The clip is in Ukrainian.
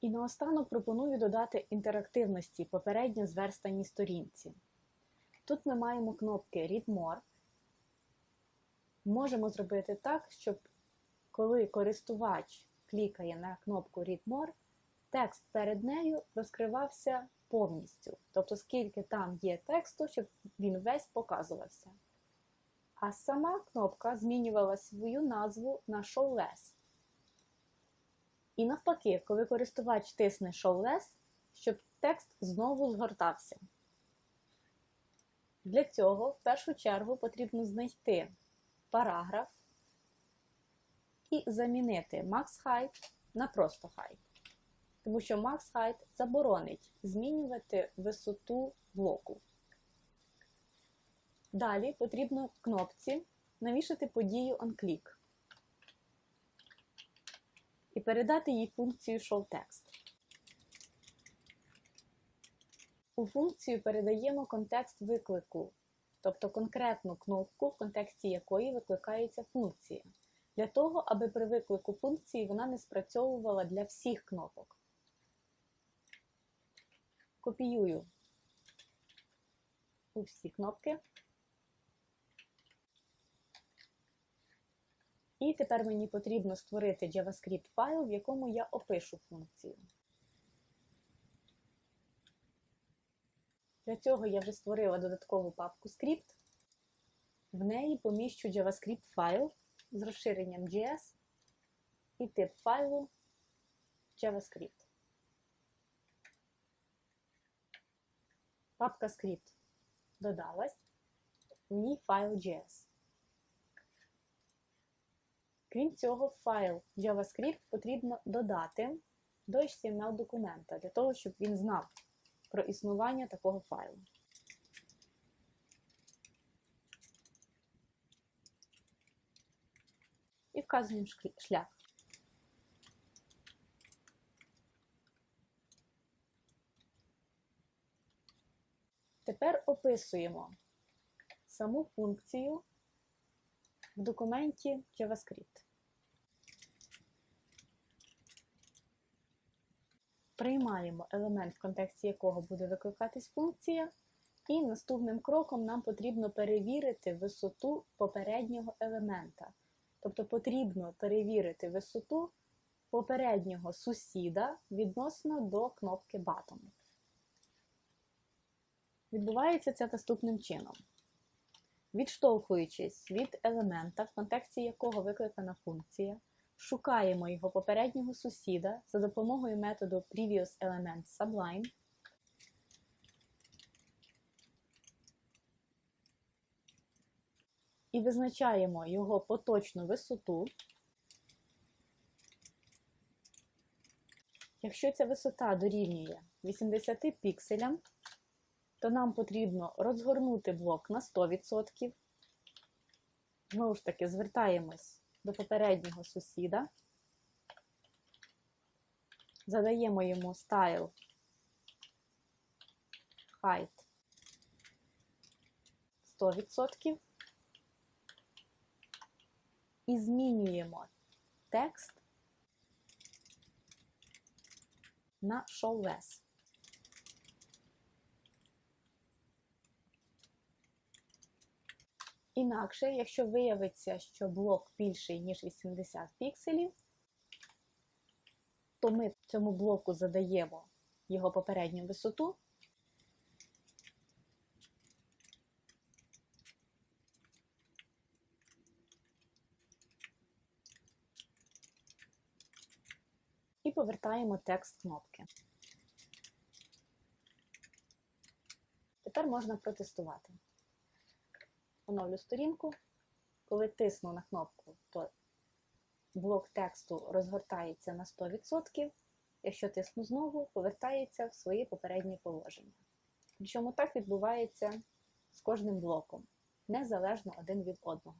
І наостанок пропоную додати інтерактивності попередньо зверстаній сторінці. Тут ми маємо кнопки Read More. Можемо зробити так, щоб коли користувач клікає на кнопку Read More, текст перед нею розкривався повністю. Тобто, скільки там є тексту, щоб він весь показувався. А сама кнопка змінювала свою назву на Show Less. І навпаки, коли користувач тисне Show Less, щоб текст знову згортався. Для цього в першу чергу потрібно знайти параграф і замінити Max Height на просто Height. Тому що Max Height заборонить змінювати висоту блоку. Далі потрібно кнопці навішати подію OnClick і передати їй функцію ShowText. У функцію передаємо контекст виклику, тобто конкретну кнопку, в контексті якої викликається функція, для того, аби при виклику функції вона не спрацьовувала для всіх кнопок. Копіюю у всі кнопки. І тепер мені потрібно створити JavaScript файл, в якому я опишу функцію. Для цього я вже створила додаткову папку скрипт. В неї поміщу JavaScript файл з розширенням JS і тип файлу JavaScript. Папка скрипт додалась, в ній файл JS. Крім цього, файл JavaScript потрібно додати до HTML документа для того, щоб він знав про існування такого файлу. І вказуємо шлях. Тепер описуємо саму функцію в документі JavaScript. Приймаємо елемент, в контексті якого буде викликатись функція, і наступним кроком нам потрібно перевірити висоту попереднього елемента. Тобто потрібно перевірити висоту попереднього сусіда відносно до кнопки Button. Відбувається це наступним чином. Відштовхуючись від елемента, в контексті якого викликана функція, шукаємо його попереднього сусіда за допомогою методу PreviousElementSublime. І визначаємо його поточну висоту. Якщо ця висота дорівнює 80 пікселям, то нам потрібно розгорнути блок на 100%. Знову ж таки, звертаємось до попереднього сусіда, задаємо йому style height 100% і змінюємо текст на show less. Інакше, якщо виявиться, що блок більший, ніж 80 пікселів, то ми цьому блоку задаємо його попередню висоту. І повертаємо текст кнопки. Тепер можна протестувати оновлю сторінку. Коли тисну на кнопку, то блок тексту розгортається на 100%. Якщо тисну знову, повертається в свої попередні положення. Причому так відбувається з кожним блоком, незалежно один від одного.